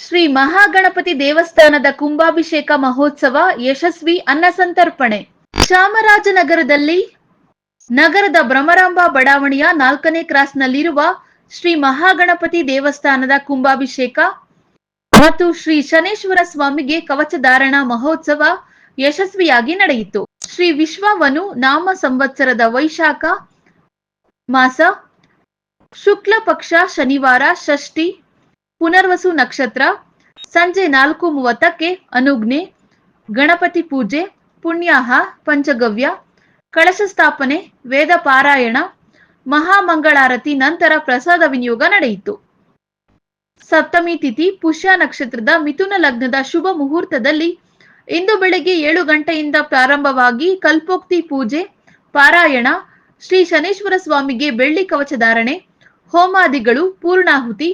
ಶ್ರೀ ಮಹಾಗಣಪತಿ ದೇವಸ್ಥಾನದ ಕುಂಭಾಭಿಷೇಕ ಮಹೋತ್ಸವ ಯಶಸ್ವಿ ಅನ್ನಸಂತರ್ಪಣೆ. ಚಾಮರಾಜನಗರದಲ್ಲಿ ನಗರದ ಭ್ರಮರಾಂಬ ಬಡಾವಣೆಯ ನಾಲ್ಕನೇ ಕ್ರಾಸ್ನಲ್ಲಿರುವ ಶ್ರೀ ಮಹಾಗಣಪತಿ ದೇವಸ್ಥಾನದ ಕುಂಭಾಭಿಷೇಕ ಮತ್ತು ಶ್ರೀ ಶನೇಶ್ವರ ಸ್ವಾಮಿಗೆ ಕವಚಧಾರಣ ಮಹೋತ್ಸವ ಯಶಸ್ವಿಯಾಗಿ ನಡೆಯಿತು. ಶ್ರೀ ವಿಶ್ವವನು ನಾಮ ಸಂವತ್ಸರದ ವೈಶಾಖ ಮಾಸ ಶುಕ್ಲ ಪಕ್ಷ ಶನಿವಾರ ಷಷ್ಠಿ ಪುನರ್ವಸು ನಕ್ಷತ್ರ, ಸಂಜೆ ನಾಲ್ಕು ಮೂವತ್ತಕ್ಕೆ ಅನುಜ್ಞೆ ಗಣಪತಿ ಪೂಜೆ, ಪುಣ್ಯಾಹ, ಪಂಚಗವ್ಯ, ಕಳಶ ಸ್ಥಾಪನೆ, ವೇದ ಪಾರಾಯಣ, ಮಹಾಮಂಗಳಾರತಿ ನಂತರ ಪ್ರಸಾದ ವಿನಿಯೋಗ ನಡೆಯಿತು. ಸಪ್ತಮಿ ತಿಥಿ, ಪುಷ್ಯ ನಕ್ಷತ್ರದ ಮಿಥುನ ಲಗ್ನದ ಶುಭ ಮುಹೂರ್ತದಲ್ಲಿ ಇಂದು ಬೆಳಗ್ಗೆ ಏಳು ಗಂಟೆಯಿಂದ ಪ್ರಾರಂಭವಾಗಿ ಕಲ್ಪೋಕ್ತಿ ಪೂಜೆ, ಪಾರಾಯಣ, ಶ್ರೀ ಶನೇಶ್ವರ ಸ್ವಾಮಿಗೆ ಬೆಳ್ಳಿ ಕವಚ ಧಾರಣೆ, ಹೋಮಾದಿಗಳು, ಪೂರ್ಣಾಹುತಿ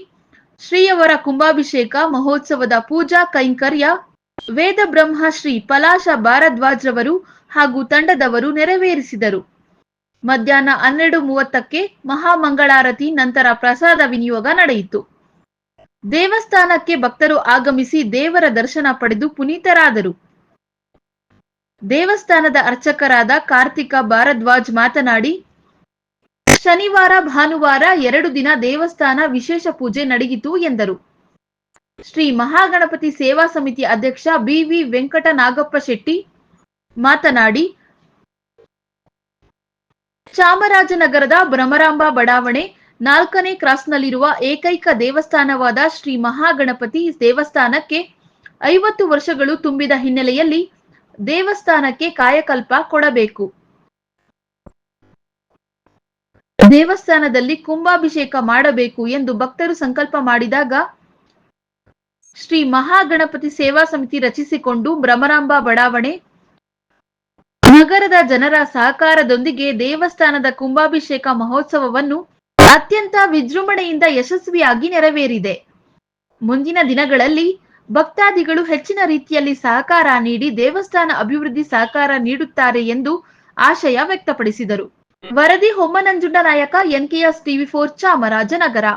ಶ್ರೀಯವರ ಕುಂಭಾಭಿಷೇಕ, ಮಹೋತ್ಸವದ ಪೂಜಾ ಕೈಂಕರ್ಯ, ವೇದ ಬ್ರಹ್ಮ ಶ್ರೀ ಪಲಾಶ ಭಾರದ್ವಾಜ್ರವರು ಹಾಗೂ ತಂಡದವರು ನೆರವೇರಿಸಿದರು. ಮಧ್ಯಾಹ್ನ ಹನ್ನೆರಡು ಮೂವತ್ತಕ್ಕೆ ಮಹಾಮಂಗಳಾರತಿ, ನಂತರ ಪ್ರಸಾದ ವಿನಿಯೋಗ ನಡೆಯಿತು. ದೇವಸ್ಥಾನಕ್ಕೆ ಭಕ್ತರು ಆಗಮಿಸಿ ದೇವರ ದರ್ಶನ ಪಡೆದು ಪುನೀತರಾದರು. ದೇವಸ್ಥಾನದ ಅರ್ಚಕರಾದ ಕಾರ್ತಿಕ ಭಾರದ್ವಾಜ್ ಮಾತನಾಡಿ ಶನಿವಾರ, ಭಾನುವಾರ ಎರಡು ದಿನ ದೇವಸ್ಥಾನ ವಿಶೇಷ ಪೂಜೆ ನಡೆಯಿತು ಎಂದರು. ಶ್ರೀ ಮಹಾಗಣಪತಿ ಸೇವಾ ಸಮಿತಿ ಅಧ್ಯಕ್ಷ ಬಿವಿ ವೆಂಕಟ ನಾಗಪ್ಪ ಶೆಟ್ಟಿ ಮಾತನಾಡಿ, ಚಾಮರಾಜನಗರದ ಭ್ರಮರಾಂಬ ಬಡಾವಣೆ ನಾಲ್ಕನೇ ಕ್ರಾಸ್ನಲ್ಲಿರುವ ಏಕೈಕ ದೇವಸ್ಥಾನವಾದ ಶ್ರೀ ಮಹಾಗಣಪತಿ ದೇವಸ್ಥಾನಕ್ಕೆ ಐವತ್ತು ವರ್ಷಗಳು ತುಂಬಿದ ಹಿನ್ನೆಲೆಯಲ್ಲಿ ದೇವಸ್ಥಾನಕ್ಕೆ ಕಾಯಕಲ್ಪ ಕೊಡಬೇಕು. ದೇವಸ್ಥಾನದಲ್ಲಿ ಕುಂಭಾಭಿಷೇಕ ಮಾಡಬೇಕು ಎಂದು ಭಕ್ತರು ಸಂಕಲ್ಪ ಮಾಡಿದಾಗ ಶ್ರೀ ಮಹಾಗಣಪತಿ ಸೇವಾ ಸಮಿತಿ ರಚಿಸಿಕೊಂಡು ಭ್ರಮರಾಂಬ ಬಡಾವಣೆ ನಗರದ ಜನರ ಸಹಕಾರದೊಂದಿಗೆ ದೇವಸ್ಥಾನದ ಕುಂಭಾಭಿಷೇಕ ಮಹೋತ್ಸವವನ್ನು ಅತ್ಯಂತ ವಿಜೃಂಭಣೆಯಿಂದ ಯಶಸ್ವಿಯಾಗಿ ನೆರವೇರಿದೆ. ಮುಂದಿನ ದಿನಗಳಲ್ಲಿ ಭಕ್ತಾದಿಗಳು ಹೆಚ್ಚಿನ ರೀತಿಯಲ್ಲಿ ಸಹಕಾರ ನೀಡಿ ದೇವಸ್ಥಾನ ಅಭಿವೃದ್ಧಿ ಸಹಕಾರ ನೀಡುತ್ತಾರೆ ಎಂದು ಆಶಯ ವ್ಯಕ್ತಪಡಿಸಿದರು. ವರದಿ ಹೊಮ್ಮನಂಜುಂಡ ನಾಯಕ ಎನ್ಕೆಎಸ್ ಟಿವಿ ಫೋರ್ ಚಾಮರಾಜನಗರ